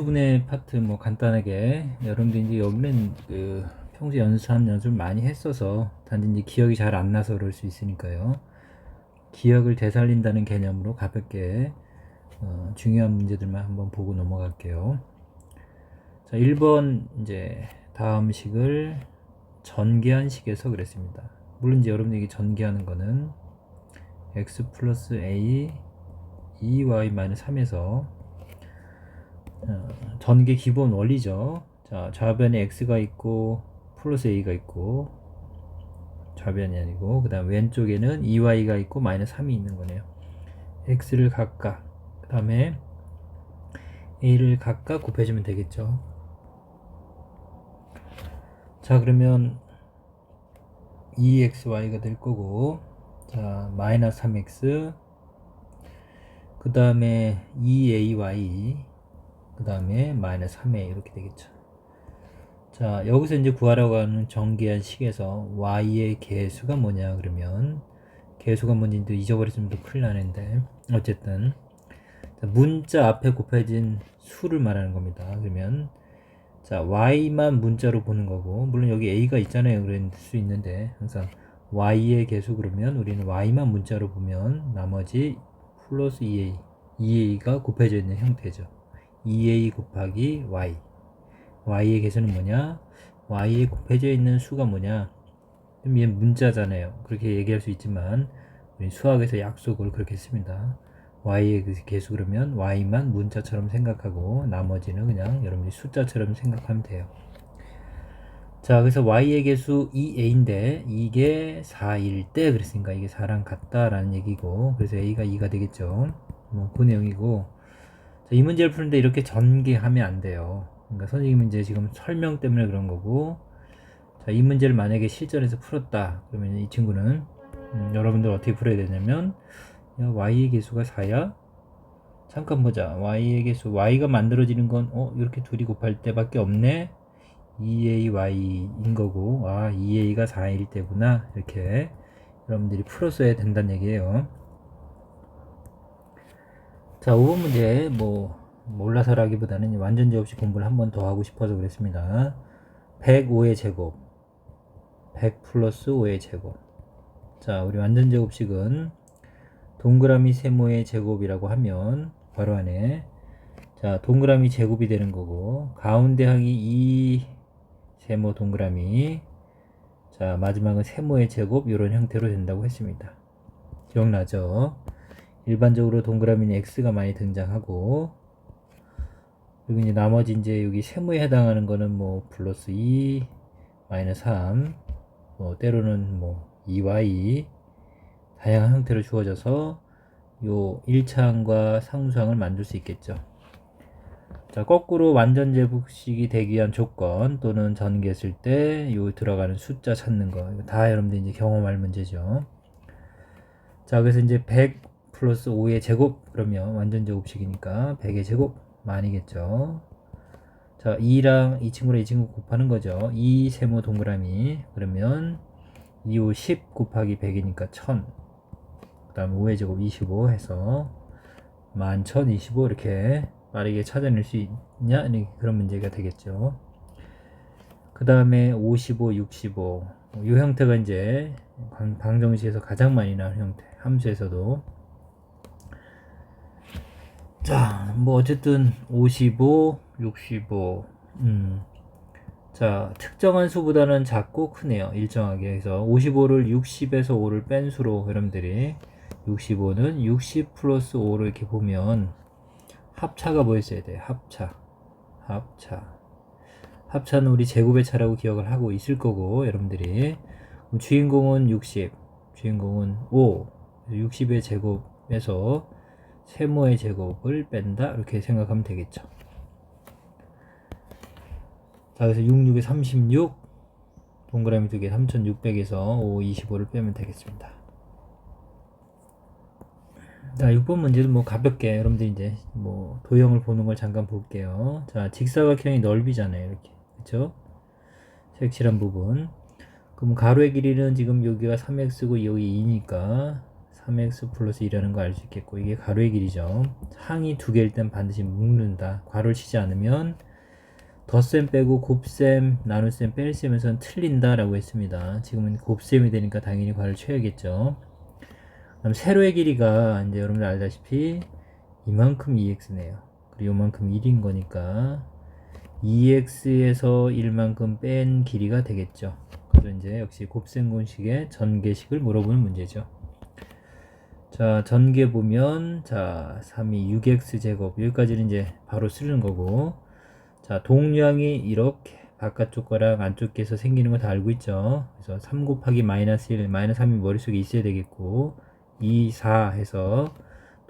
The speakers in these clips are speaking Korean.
수분의 파트 뭐 간단하게 여러분들 이제 여기는 그 평소 연습한 연습을 많이 했어서 단지 이제 기억이 잘 안 나서 그럴 수 있으니까요. 기억을 되살린다는 개념으로 가볍게 어, 중요한 문제들만 한번 보고 넘어갈게요. 자, 1번 이제 다음 식을 전개한 식에서 그랬습니다. 물론 이제 여러분들이 전개하는 거는 x 플러스 a 2y 마이너스 3에서 어, 전개 기본 원리죠. 자, 좌변에 x가 있고 플러스 a가 있고 좌변이 아니고 그다음 왼쪽에는 2y가 있고 마이너스 3이 있는 거네요. x를 각각 그다음에 a를 각각 곱해주면 되겠죠. 자 그러면 2xy가 될 거고 자 마이너스 3x 그 다음에 2ay 그 다음에 마이너스 3a 이렇게 되겠죠. 자 여기서 이제 구하라고 하는 정기한 식에서 y의 개수가 뭐냐 그러면 개수가 뭔지 또 잊어버렸으면 또 큰일 나는데 어쨌든 자, 문자 앞에 곱해진 수를 말하는 겁니다. 그러면 자 y만 문자로 보는 거고 물론 여기 a가 있잖아요. 그럴 수 있는데 항상 y의 개수 그러면 우리는 y만 문자로 보면 나머지 플러스 2a 2a가 곱해져 있는 형태죠 2a 곱하기 y y의 개수는 뭐냐? y에 곱해져 있는 수가 뭐냐? 그럼 얘 문자잖아요. 그렇게 얘기할 수 있지만 수학에서 약속을 그렇게 씁니다. y의 그 개수 그러면 y만 문자처럼 생각하고 나머지는 그냥 여러분이 숫자처럼 생각하면 돼요. 자, 그래서 y의 개수 2a인데 이게 4일 때 그랬으니까 이게 4랑 같다라는 얘기고 그래서 a가 2가 되겠죠. 뭐 그 내용이고 자, 이 문제를 푸는데 이렇게 전개하면 안 돼요. 그러니까 선생님은 이제 지금 설명 때문에 그런 거고 자, 이 문제를 만약에 실전에서 풀었다 그러면 이 친구는 음, 여러분들 어떻게 풀어야 되냐면 야, y의 개수가 4야? 잠깐 보자. y의 개수, y가 만들어지는 건, 어, 이렇게 둘이 곱할 때밖에 없네? 2ay인 거고, 아, 2a가 4일 때구나. 이렇게 여러분들이 풀었어야 된다는 얘기예요. 자, 5번 문제, 뭐, 몰라서라기보다는 완전제 없이 공부를 한 번 더 하고 싶어서 그랬습니다. 105의 제곱. 100 플러스 5의 제곱. 자, 우리 완전 제 곱식은 동그라미 세모의 제곱이라고 하면 바로 안에 자 동그라미 제곱이 되는 거고 가운데 항이 이 세모 동그라미 자 마지막은 세모의 제곱 이런 형태로 된다고 했습니다 기억나죠 일반적으로 동그라미는 x가 많이 등장하고 그리고 이제 나머지 이제 여기 세모에 해당하는 거는 뭐 플러스 2 마이너스 3 뭐 때로는 뭐 2y 다양한 형태로 주어져서 요 1차항과 상수항을 만들 수 있겠죠. 자, 거꾸로 완전 제곱식이 되기 위한 조건 또는 전개했을 때 요 들어가는 숫자 찾는 거. 다 여러분들 이제 경험할 문제죠. 자, 그래서 이제 100 플러스 5의 제곱 그러면 완전 제곱식이니까 100의 제곱 만이겠죠. 자, 2랑 이 친구랑 이 친구 곱하는 거죠. 2 세모 동그라미 그러면 2, 5, 10 곱하기 100이니까 1000. 그 다음에 5의 제곱 25 해서 11,025 이렇게 빠르게 찾아낼 수 있냐? 그런 문제가 되겠죠. 그 다음에 55, 65. 이 형태가 이제 방정식에서 가장 많이 나오는 형태. 함수에서도. 자, 뭐 어쨌든 55, 65. 음. 자, 특정한 수보다는 작고 크네요. 일정하게. 그래서 55를 60에서 5를 뺀 수로 여러분들이 65는 60 플러스 5를 이렇게 보면 합차가 뭐였어야 돼? 합차. 합차. 합차는 우리 제곱의 차라고 기억을 하고 있을 거고 여러분들이 주인공은 60, 주인공은 5, 60의 제곱에서 세모의 제곱을 뺀다 이렇게 생각하면 되겠죠. 자 그래서 66에 36 동그라미 두 개 3600에서 5, 25를 빼면 되겠습니다. 자, 6번 문제도 뭐 가볍게 여러분들 이제 뭐 도형을 보는 걸 잠깐 볼게요. 자, 직사각형이 넓이잖아요. 이렇게. 그쵸? 색칠한 부분. 그럼 가로의 길이는 지금 여기가 3x고 여기 2니까 3x 플러스 2라는 거 알 수 있겠고 이게 가로의 길이죠. 항이 두 개일 땐 반드시 묶는다. 괄호를 치지 않으면 덧셈 빼고 곱셈, 나눗셈, 뺄셈에서는 틀린다 라고 했습니다. 지금은 곱셈이 되니까 당연히 괄호를 쳐야겠죠. 그럼 세로의 길이가 이제 여러분들 알다시피 이만큼 2x네요. 그리고 이만큼 1인 거니까 2x에서 1만큼 뺀 길이가 되겠죠. 그래서 이제 역시 곱셈 공식의 전개식을 물어보는 문제죠. 자, 전개 보면 자, 3이 6x 제곱 여기까지는 이제 바로 쓰는 거고 자, 동량이 이렇게 바깥쪽 거랑 안쪽 에서 생기는 거 다 알고 있죠. 그래서 3 곱하기 마이너스 1, 마이너스 3이 머릿속에 있어야 되겠고 2, 4 해서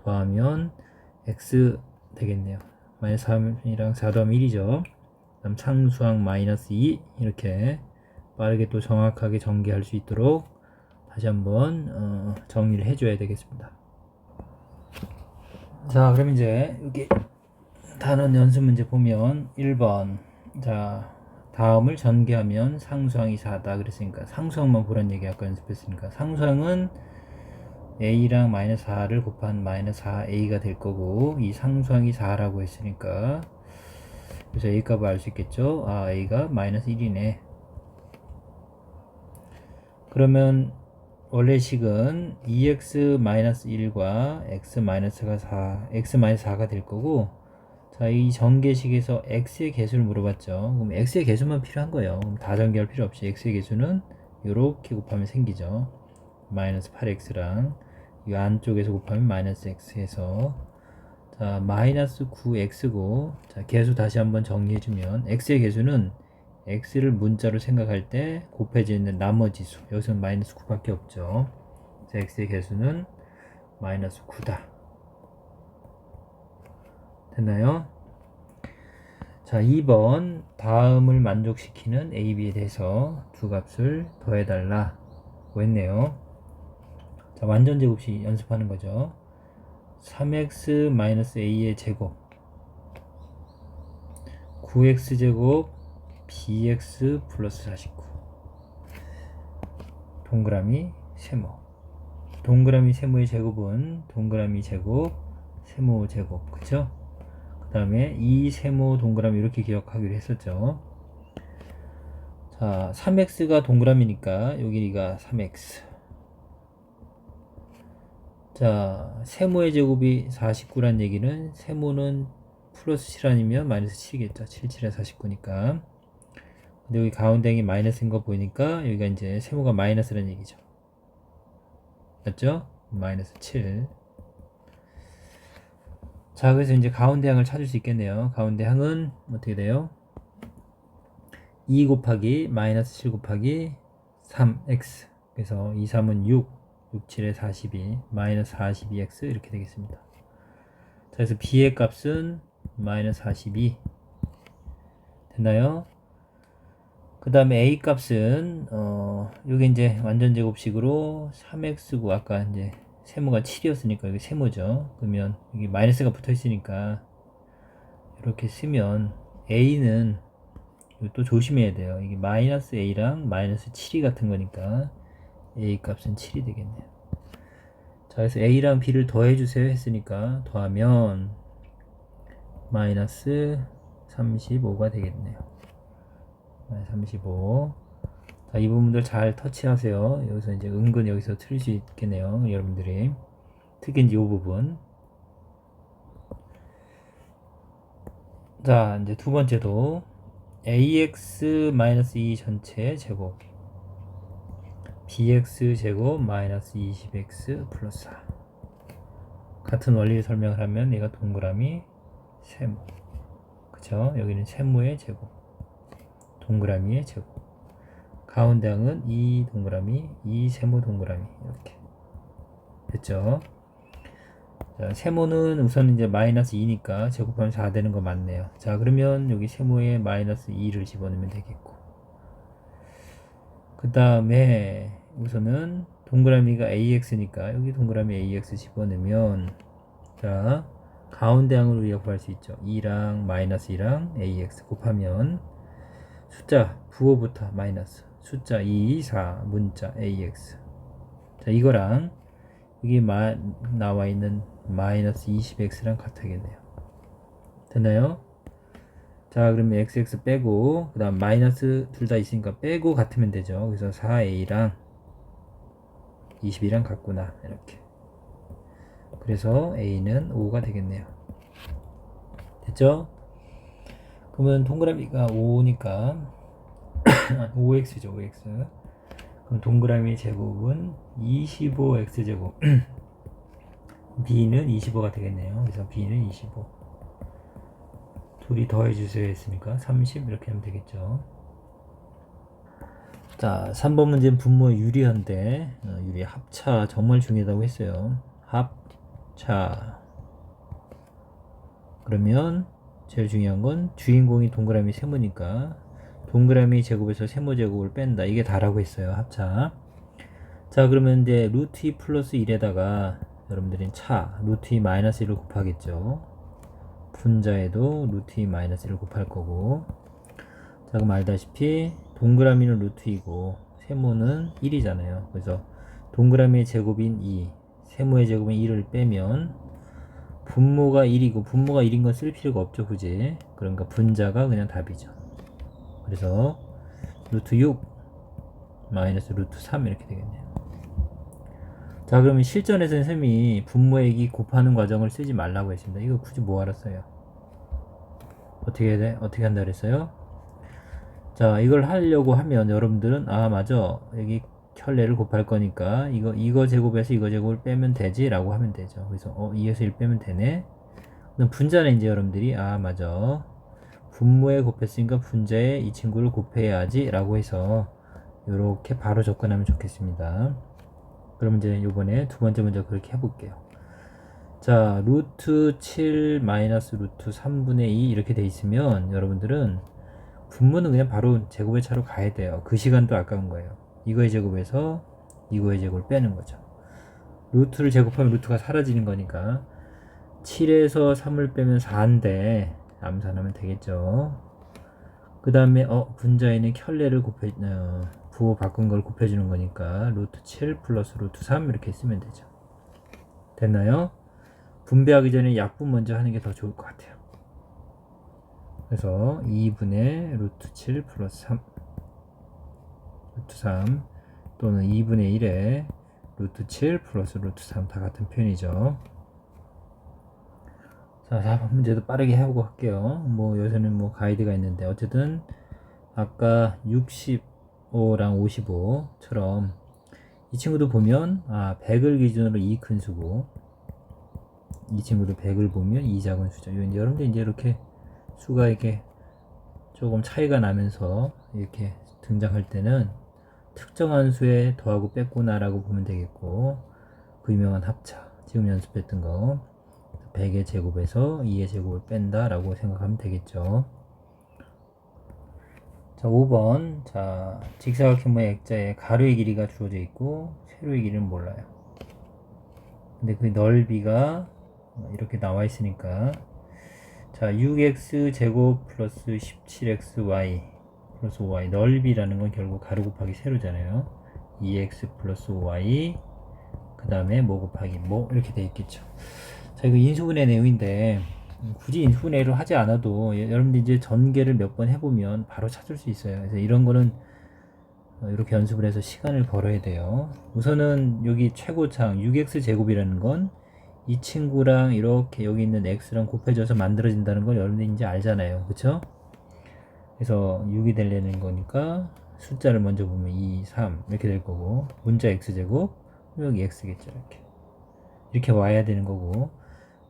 더하면 x 되겠네요. 마이너스 3이랑 4 더하면 1이죠. 그다음 상수항 마이너스 2 이렇게 빠르게 또 정확하게 전개할 수 있도록 다시 한번 어, 정리를 해줘야 되겠습니다. 자, 그럼 이제 여기 단원 연습 문제 보면 1번. 자 다음을 전개하면 상수항이 4다 그랬으니까 상수항만 보란 얘기 아까 연습했으니까 상수항은 a랑 마이너스 4를 곱한 마이너스 4a가 될 거고 이 상수항이 4라고 했으니까 그래서 a 값을 알 수 있겠죠? 아 a가 마이너스 1이네. 그러면 원래 식은 2x 마이너스 1과 x 마이너스가 4 x 마이너스 4가 될 거고 자, 이 전개식에서 x의 개수를 물어봤죠. 그럼 x의 개수만 필요한 거예요. 그럼 다 전개할 필요 없이 x의 개수는 이렇게 곱하면 생기죠. 마이너스 8x랑 이 안쪽에서 곱하면 마이너스 x 해서 자, 마이너스 9x고 자, 개수 다시 한번 정리해주면 x의 개수는 x를 문자로 생각할 때 곱해지는 나머지 수 여기서는 마이너스 9밖에 없죠. 자, x의 개수는 마이너스 9다. 됐나요? 자, 2번 다음을 만족시키는 a, b에 대해서 두 값을 더해달라 고 했네요. 자, 완전 제곱식 연습하는 거죠. 3x-a의 제곱 9x 제곱 bx 플러스 49 동그라미 세모 동그라미 세모의 제곱은 동그라미 제곱 세모 제곱 그쵸? 그 다음에 이 세모 동그라미 이렇게 기억하기로 했었죠. 자, 3x가 동그라미니까 여기가 3x. 자, 세모의 제곱이 49란 얘기는 세모는 플러스 7 아니면 마이너스 7이겠죠. 7, 7에 49니까. 근데 여기 가운데이 마이너스인 거 보이니까 여기가 이제 세모가 마이너스라는 얘기죠. 맞죠? 마이너스 7. 자, 그래서 이제 가운데 항을 찾을 수 있겠네요. 가운데 항은 어떻게 돼요? 2 곱하기 마이너스 7 곱하기 3x. 그래서 2, 3은 6, 6, 7에 42, 마이너스 42x 이렇게 되겠습니다. 자, 그래서 b의 값은 마이너스 42 됐나요? 그 다음에 a 값은 어, 요게 이제 완전 제곱식으로 3x고 아까 이제 세모가 7이었으니까 여기 세모죠. 그러면 여기 마이너스가 붙어 있으니까 이렇게 쓰면 a는 또 조심해야 돼요. 이게 마이너스 a랑 마이너스 7이 같은 거니까 a 값은 7이 되겠네요. 자, 그래서 a랑 b를 더해 주세요 했으니까 더하면 마이너스 35가 되겠네요. 35 자, 이 부분들 잘 터치하세요. 여기서 이제 은근 여기서 틀릴 수 있겠네요. 여러분들이. 특히 이제 이 부분. 자, 이제 두 번째도 ax-2 전체 제곱 bx 제곱 마이너스 20x 플러스 4 같은 원리를 설명을 하면 얘가 동그라미 세모 그쵸 여기는 세모의 제곱 동그라미의 제곱 가운데 항은 이 동그라미, 이 세모 동그라미 이렇게 됐죠? 자, 세모는 우선 이제 마이너스 2니까 제곱하면 4 되는 거 맞네요. 자, 그러면 여기 세모에 마이너스 2를 집어넣으면 되겠고. 그 다음에 우선은 동그라미가 AX니까 여기 동그라미 AX 집어넣으면 자, 가운데 항을 우리가 구할 수 있죠. 2랑 마이너스 2랑 AX 곱하면 숫자 부호부터 마이너스 숫자 2, 4, 문자 AX. 자, 이거랑 여기 마, 나와 있는 마이너스 20x랑 같아야겠네요. 됐나요? 자, 그러면 xx 빼고, 그 다음 마이너스 둘 다 있으니까 빼고 같으면 되죠. 그래서 4a랑 22랑 같구나. 이렇게. 그래서 a는 5가 되겠네요. 됐죠? 그러면 동그라미가 5니까 5x죠, 5x. 그럼 동그라미 제곱은 25x제곱. b는 25가 되겠네요. 그래서 b는 25. 둘이 더해주세요 했으니까 30 이렇게 하면 되겠죠. 자, 3번 문제는 분모 유리한데, 어, 유리 합차 정말 중요하다고 했어요. 합차. 그러면 제일 중요한 건 주인공이 동그라미 세모니까 동그라미 제곱에서 세모 제곱을 뺀다. 이게 다라고 했어요. 합차. 자, 그러면 이제 루트 2 플러스 1에다가 여러분들은 차, 루트 2 마이너스 1을 곱하겠죠. 분자에도 루트 2 마이너스 1을 곱할 거고. 자, 그럼 알다시피 동그라미는 루트 2고 세모는 1이잖아요. 그래서 동그라미의 제곱인 2, 세모의 제곱인 1을 빼면 분모가 1이고 분모가 1인 건 쓸 필요가 없죠. 그지? 그러니까 분자가 그냥 답이죠. 그래서 루트 6 마이너스 루트 3 이렇게 되겠네요. 자 그러면 실전에서는 쌤이 분모액이 곱하는 과정을 쓰지 말라고 했습니다. 이거 굳이 뭐하러 써요? 어떻게 해야 돼? 어떻게 한다 그랬어요? 자 이걸 하려고 하면 여러분들은 아 맞아 여기 켤레를 곱할 거니까 이거 이거 제곱에서 이거 제곱을 빼면 되지 라고 하면 되죠. 그래서 어 2에서 1 빼면 되네. 그럼 분자는 이제 여러분들이 아 맞아 분모에 곱했으니까 분자에 이 친구를 곱해야지 라고 해서 이렇게 바로 접근하면 좋겠습니다. 그럼 이제 요번에 두 번째 문제 그렇게 해볼게요. 자, 루트 7 마이너스 루트 3분의 2 이렇게 돼 있으면 여러분들은 분모는 그냥 바로 제곱의 차로 가야 돼요. 그 시간도 아까운 거예요. 이거의 제곱에서 이거의 제곱을 빼는 거죠. 루트를 제곱하면 루트가 사라지는 거니까 7에서 3을 빼면 4인데 암산하면 되겠죠. 그 다음에 어 분자에는 켤레를 곱해 어, 부호 바꾼 걸 곱해주는 거니까 루트 7 플러스 루트 3 이렇게 쓰면 되죠. 됐나요? 분배하기 전에 약분 먼저 하는 게 더 좋을 것 같아요. 그래서 2분의 루트 7 플러스 3 루트 3 또는 2분의 1에 루트 7 플러스 루트 3 다 같은 표현이죠. 자, 4번 문제도 빠르게 해보고 할게요. 뭐 요새는 뭐 가이드가 있는데 어쨌든 아까 65랑 55처럼 이 친구도 보면 아 100을 기준으로 2 큰 수고 이 친구도 100을 보면 2 작은 수죠. 여러분들 이제 이렇게 수가 이렇게 조금 차이가 나면서 이렇게 등장할 때는 특정한 수에 더하고 뺐구나라고 보면 되겠고 그 유명한 합차 지금 연습했던 거 100의 제곱에서 2의 제곱을 뺀다 라고 생각하면 되겠죠. 자 5번. 자 직사각형의 액자에 가로의 길이가 주어져 있고 세로의 길이는 몰라요. 근데 그 넓이가 이렇게 나와 있으니까. 자 6x 제곱 플러스 17xy 플러스 5y 넓이라는 건 결국 가로 곱하기 세로잖아요. 2x 플러스 5y 그 다음에 뭐 곱하기 뭐 이렇게 돼 있겠죠. 자 이거 인수분해 내용인데 굳이 인수분해를 하지 않아도 예, 여러분들 이제 전개를 몇 번 해보면 바로 찾을 수 있어요. 그래서 이런 거는 어, 이렇게 연습을 해서 시간을 벌어야 돼요. 우선은 여기 최고창 6x 제곱이라는 건 이 친구랑 이렇게 여기 있는 x랑 곱해져서 만들어진다는 걸 여러분들 이제 알잖아요. 그쵸 그래서 6이 되려는 거니까 숫자를 먼저 보면 2, 3 이렇게 될 거고 문자 x제곱 여기 x겠죠 이렇게. 이렇게 와야 되는 거고.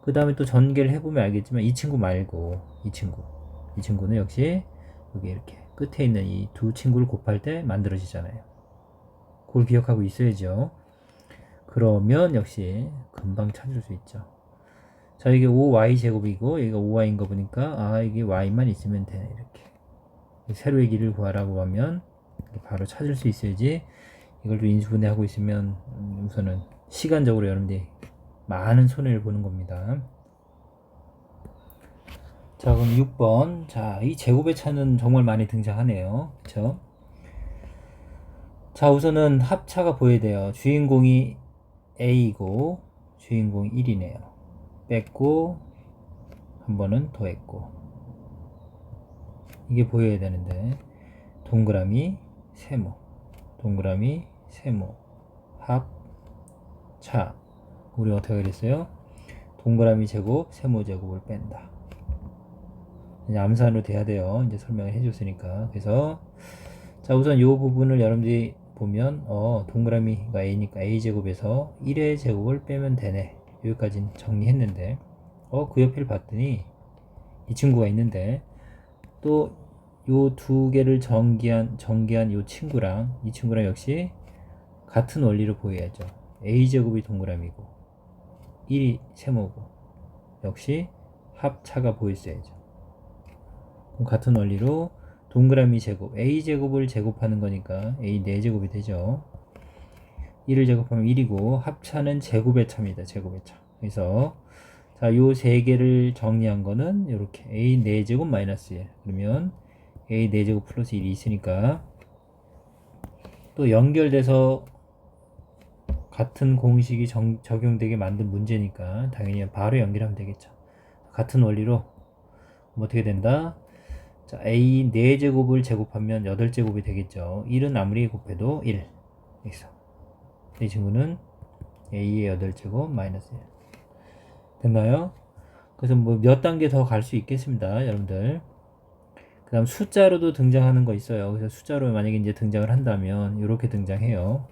그 다음에 또 전개를 해보면 알겠지만 이 친구 말고 이 친구. 이 친구는 역시 여기 이렇게 끝에 있는 이 두 친구를 곱할 때 만들어지잖아요. 그걸 기억하고 있어야죠. 그러면 역시 금방 찾을 수 있죠. 자 이게 5y 제곱이고 여기가 5y인 거 보니까 아 이게 y만 있으면 되네 이렇게 세로의 길을 구하라고 하면 바로 찾을 수 있어야지 이걸 또 인수분해하고 있으면 음, 우선은 시간적으로 여러분들이 많은 손해를 보는 겁니다. 자, 그럼 6번. 자, 이 제곱의 차는 정말 많이 등장하네요. 그쵸? 자, 우선은 합차가 보여야 돼요. 주인공이 A고 주인공 1이네요. 뺐고 한 번은 더했고 이게 보여야 되는데. 동그라미 세모. 동그라미 세모. 합차. 우리 어떻게 그랬어요? 동그라미 제곱 세모 제곱을 뺀다. 이제 암산으로 돼야 돼요. 이제 설명을 해줬으니까. 그래서 자 우선 이 부분을 여러분들이 보면 어 동그라미가 a니까 a 제곱에서 1의 제곱을 빼면 되네. 여기까지 정리했는데. 어 그 옆을 봤더니 이 친구가 있는데 또 요 두 개를 전개한 전개한 요 친구랑 이 친구랑 역시 같은 원리로 보여야죠. A 제곱이 동그라미고 1이 세모고 역시 합차가 보였어야죠. 그럼 같은 원리로 동그라미 제곱 a 제곱을 제곱하는 거니까 a 4제곱이 되죠. 1을 제곱하면 1이고 합차는 제곱의 차입니다 제곱의 차. 그래서 자 요 세 개를 정리한 거는 이렇게 a 4제곱 마이너스 1 그러면 a 4제곱 플러스 1이 있으니까 또 연결돼서 같은 공식이 정- 적용되게 만든 문제니까 당연히 바로 연결하면 되겠죠 같은 원리로 어떻게 된다 자, a 4제곱을 제곱하면 8제곱이 되겠죠. 1은 아무리 곱해도 1. 여기서. 이 친구는 a의 8제곱 마이너스 1. 됐나요? 그래서 뭐 몇 단계 더 갈 수 있겠습니다. 여러분들. 그 다음 숫자로도 등장하는 거 있어요. 그래서 숫자로 만약에 이제 등장을 한다면 이렇게 등장해요.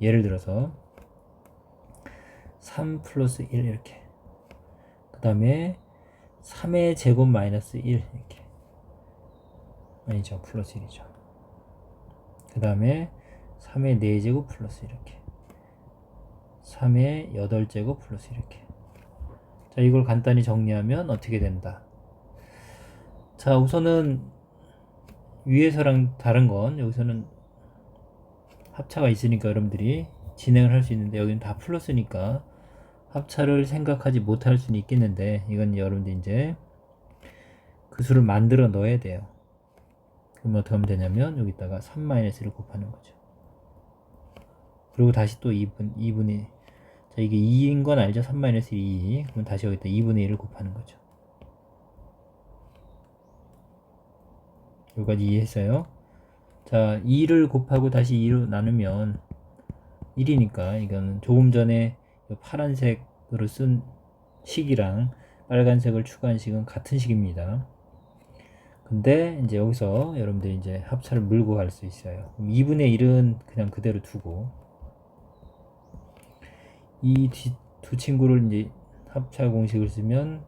예를 들어서 3 플러스 1 이렇게. 그 다음에 3의 제곱 마이너스 1 이렇게. 아니죠 플러스 1이죠 그 다음에 3의 4제곱 플러스 이렇게 3의 8제곱 플러스 이렇게 자 이걸 간단히 정리하면 어떻게 된다 자 우선은 위에서랑 다른 건 여기서는 합차가 있으니까 여러분들이 진행을 할 수 있는데 여기는 다 플러스니까 합차를 생각하지 못할 수는 있겠는데 이건 여러분들 이제 그 수를 만들어 넣어야 돼요 그러면 어떻게 하면 되냐면 여기다가 3-1을 곱하는 거죠. 그리고 다시 또 2분, 2분의 자 이게 2인 건 알죠? 3-2 그러면 다시 여기다 2분의 1을 곱하는 거죠. 여기까지 이해했어요? 자 2를 곱하고 다시 2로 나누면 1이니까 이거는 조금 전에 파란색으로 쓴 식이랑 빨간색을 추가한 식은 같은 식입니다. 근데 이제 여기서 여러분들이 이제 합차를 물고 갈 수 있어요. 2분의 1은 그냥 그대로 두고 이 두 친구를 이제 합차 공식을 쓰면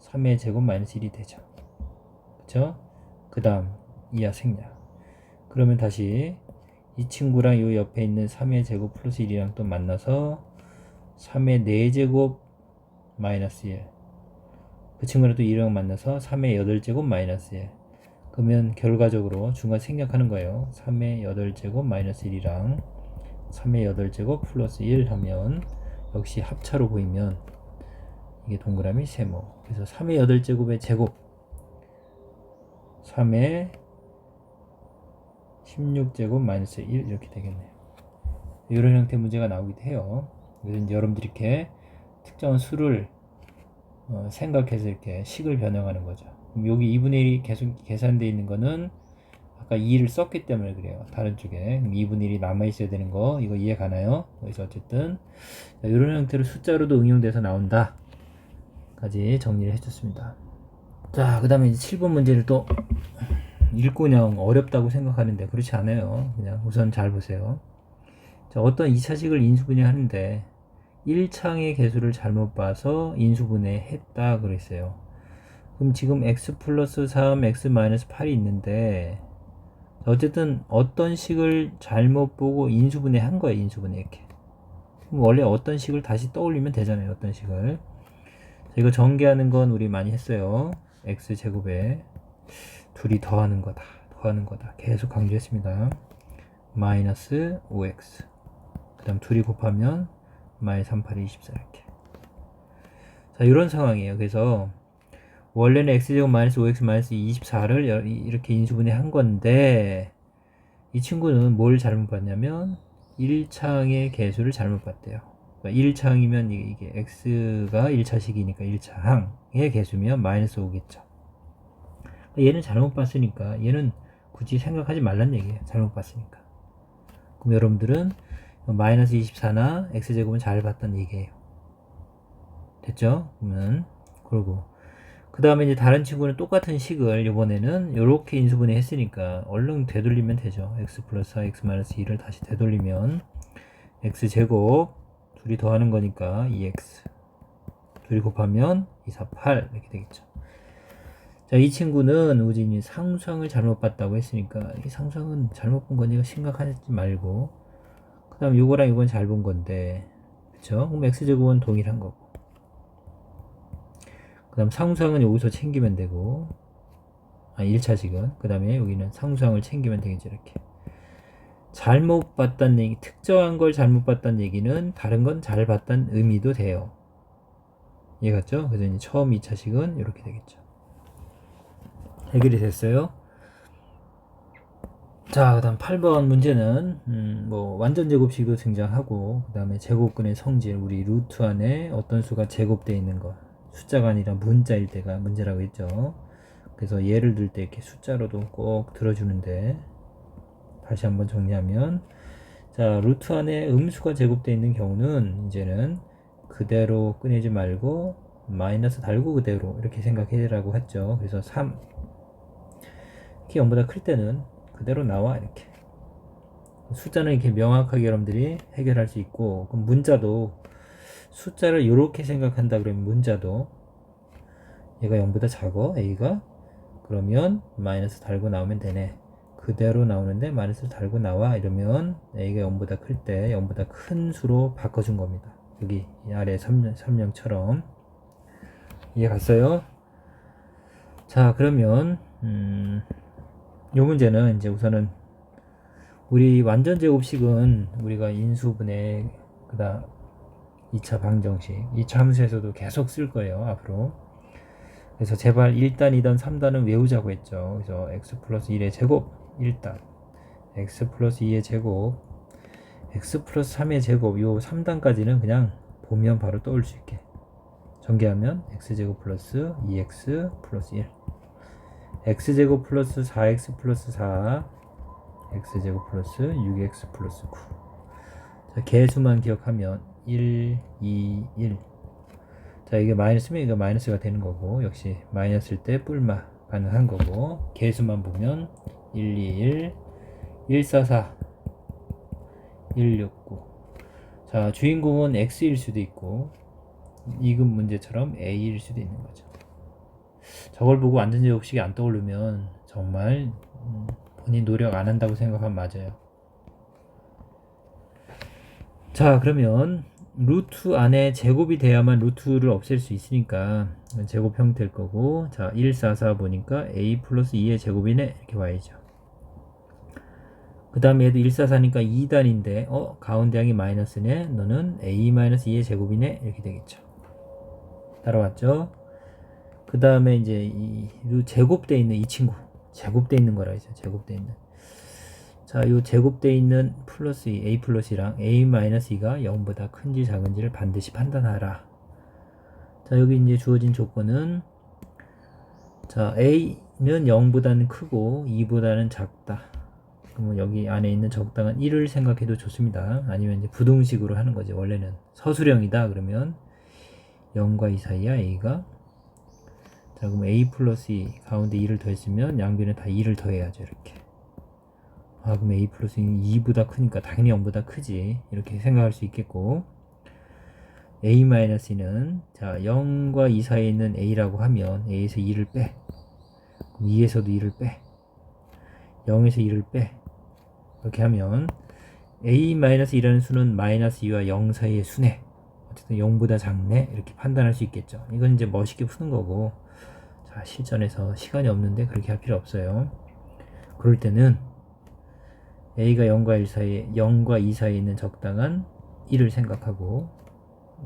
3의 제곱 마이너스 1이 되죠. 그쵸? 그 다음 이하 생략. 그러면 다시 이 친구랑 이 옆에 있는 3의 제곱 플러스 1이랑 또 만나서 3의 4제곱 마이너스 1. 그 친구랑 또 1이랑 만나서 3의 8제곱 마이너스 1. 그러면 결과적으로 중간 생략하는 거예요. 3의 8제곱 마이너스 1이랑 3의 8제곱 플러스 1 하면 역시 합차로 보이면 이게 동그라미 세모. 그래서 3의 8제곱의 제곱 3의 16제곱 마이너스 1 이렇게 되겠네요. 이런 형태 문제가 나오기도 해요. 그래서 이제 여러분들이 이렇게 특정한 수를 어, 생각해서 이렇게 식을 변형하는 거죠. 그럼 여기 2분의 1이 계속 계산되어 있는 거는 아까 2를 썼기 때문에 그래요. 다른 쪽에 2분의 1이 남아 있어야 되는 거 이거 이해 가나요? 그래서 어쨌든 이런 형태로 숫자로도 응용돼서 나온다. 까지 정리를 해줬습니다. 자, 그 다음에 이제 7번 문제를 또 그냥 어렵다고 생각하는데 그렇지 않아요. 그냥 우선 잘 보세요. 자, 어떤 2차식을 인수분해 하는데 1창의 개수를 잘못 봐서 인수분해 했다 그랬어요. 그럼 지금 x 플러스 3, x 마이너스 8이 있는데 어쨌든 어떤 식을 잘못 보고 인수분해 한 거예요. 인수분해 이렇게. 그럼 원래 어떤 식을 다시 떠올리면 되잖아요. 어떤 식을. 자, 이거 전개하는 건 우리 많이 했어요. x 제곱에 둘이 더하는 거다. 더하는 거다. 계속 강조했습니다. 마이너스 5x. 그 다음 둘이 곱하면 마이너스 3, 8, 24 이렇게. 자, 이런 상황이에요. 그래서 원래는 x제곱 마이너스 5x 마이너스 24를 이렇게 인수분해 한 건데 이 친구는 뭘 잘못 봤냐면 1창의 개수를 잘못 봤대요. 그러니까 1차항이면 이게 x가 1차식이니까 1차항의 개수면 마이너스 5겠죠. 얘는 잘못 봤으니까 얘는 굳이 생각하지 말란 얘기예요. 잘못 봤으니까. 그럼 여러분들은 마이너스 24나 x제곱은 잘 봤단 얘기예요. 됐죠? 그러면 그러고 그 다음에 이제 다른 친구는 똑같은 식을 이번에는 이렇게 인수분해 했으니까 얼른 되돌리면 되죠. x 플러스 4, x 마이너스 2를 다시 되돌리면 x 제곱 둘이 더하는 거니까 2x 둘이 곱하면 2, 4, 8 이렇게 되겠죠. 자, 이 친구는 우진이 상수항을 잘못 봤다고 했으니까 이 상수항은 잘못 본 거니까 심각하지 말고 그 다음 요거랑 요건 잘 본 건데 그쵸? 그럼 x제곱은 동일한 거고. 그 다음 상수항은 여기서 챙기면 되고 아 1차식은. 그 다음에 여기는 상수항을 챙기면 되겠죠 이렇게. 잘못 봤다는 얘기 특정한 걸 잘못 봤다는 얘기는 다른 건 잘 봤다는 의미도 돼요. 이해 갔죠? 그래서 이제 처음 2차식은 이렇게 되겠죠 해결이 됐어요. 자, 그 다음 8번 문제는, 음, 뭐, 완전 제곱식도 등장하고, 그 다음에 제곱근의 성질, 우리 루트 안에 어떤 수가 제곱되어 있는 것, 숫자가 아니라 문자일 때가 문제라고 했죠. 그래서 예를 들 때 이렇게 숫자로도 꼭 들어주는데, 다시 한번 정리하면, 자, 루트 안에 음수가 제곱되어 있는 경우는, 이제는 그대로 꺼내지 말고, 마이너스 달고 그대로 이렇게 생각해라고 했죠. 그래서 3, 키 0보다 클 때는 그대로 나와 이렇게. 숫자는 이렇게 명확하게 여러분들이 해결할 수 있고 그럼 문자도 숫자를 이렇게 생각한다 그러면 문자도 얘가 0보다 작어 a가? 그러면 마이너스 달고 나오면 되네. 그대로 나오는데 마이너스 달고 나와 이러면 a가 0보다 클 때 0보다 큰 수로 바꿔준 겁니다. 여기 아래 3령, 3령처럼. 이해 갔어요? 자 그러면 음, 요 문제는 이제 우선은 우리 완전 제곱식은 우리가 인수분해 그다음 2차 방정식 2차 함수에서도 계속 쓸 거예요 앞으로. 그래서 제발 1단 2단 3단은 외우자고 했죠. 그래서 x 플러스 1의 제곱 1단. x 플러스 2의 제곱 x 플러스 3의 제곱 요 3단까지는 그냥 보면 바로 떠올 수 있게. 전개하면 x제곱 플러스 2x 플러스 1 x제곱 플러스 4x 플러스 4 x제곱 플러스 6x 플러스 9 자, 개수만 기억하면 1, 2, 1 자, 이게 마이너스면 이거 마이너스가 되는 거고 역시 마이너스일 때 뿔마 가능한 거고 개수만 보면 1, 2, 1 1, 4, 4 1, 6, 9 자, 주인공은 x일 수도 있고 이급 문제처럼 a일 수도 있는 거죠. 저걸 보고 완전 제곱식이 안 떠오르면 정말 음, 본인 노력 안 한다고 생각하면 맞아요. 자 그러면 루트 안에 제곱이 돼야만 루트를 없앨 수 있으니까 제곱 형태일 거고 자 1, 4, 4 보니까 a 플러스 2의 제곱이네 이렇게 와야죠. 그 다음에 얘도 1, 4, 4니까 2단인데 어 가운데 항이 마이너스네 너는 a 마이너스 2의 제곱이네 이렇게 되겠죠. 따라왔죠? 그 다음에 이제 이 제곱돼 있는 이 친구 제곱돼 있는 거라 이제 제곱돼 있는. 자요 제곱돼 있는 플러스 2 a 플러스랑 a 마이너스 2가 0보다 큰지 작은지를 반드시 판단하라. 자 여기 이제 주어진 조건은 자 a는 0보다는 크고 2보다는 작다. 그러면 여기 안에 있는 적당한 1을 생각해도 좋습니다. 아니면 이제 부동식으로 하는 거지. 원래는 서술형이다 그러면 0과 2 사이야 a가 자 그럼 a 플러스 2 가운데 2를 더했으면 양변에 다 2를 더해야죠 이렇게. 아 그럼 a 플러스 2는 2보다 크니까 당연히 0보다 크지. 이렇게 생각할 수 있겠고. A 마이너스 2는 자 0과 2 사이에 있는 a라고 하면 a에서 2를 빼. 그럼 2에서도 2를 빼. 0에서 2를 빼. 이렇게 하면 a 마이너스 2라는 수는 마이너스 2와 0 사이의 수네. 어쨌든 0보다 작네. 이렇게 판단할 수 있겠죠. 이건 이제 멋있게 푸는 거고 자, 실전에서 시간이 없는데 그렇게 할 필요 없어요. 그럴 때는 a가 0과 1 사이에 0과 2 사이에 있는 적당한 1을 생각하고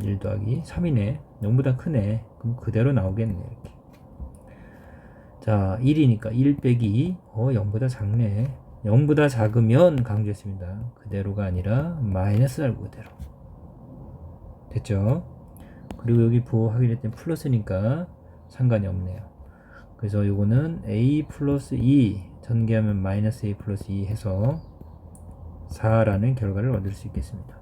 1 더하기 3이네. 0보다 크네. 그럼 그대로 나오겠네. 이렇게. 자, 1이니까 1 빼기 2. 어, 0보다 작네. 0보다 작으면 강조했습니다. 그대로가 아니라 마이너스 알고 그대로. 됐죠? 그리고 여기 부호 확인했더니 플러스니까 상관이 없네요. 그래서 요거는 a 플러스 2 전개하면 마이너스 a 플러스 2 해서 4라는 결과를 얻을 수 있겠습니다.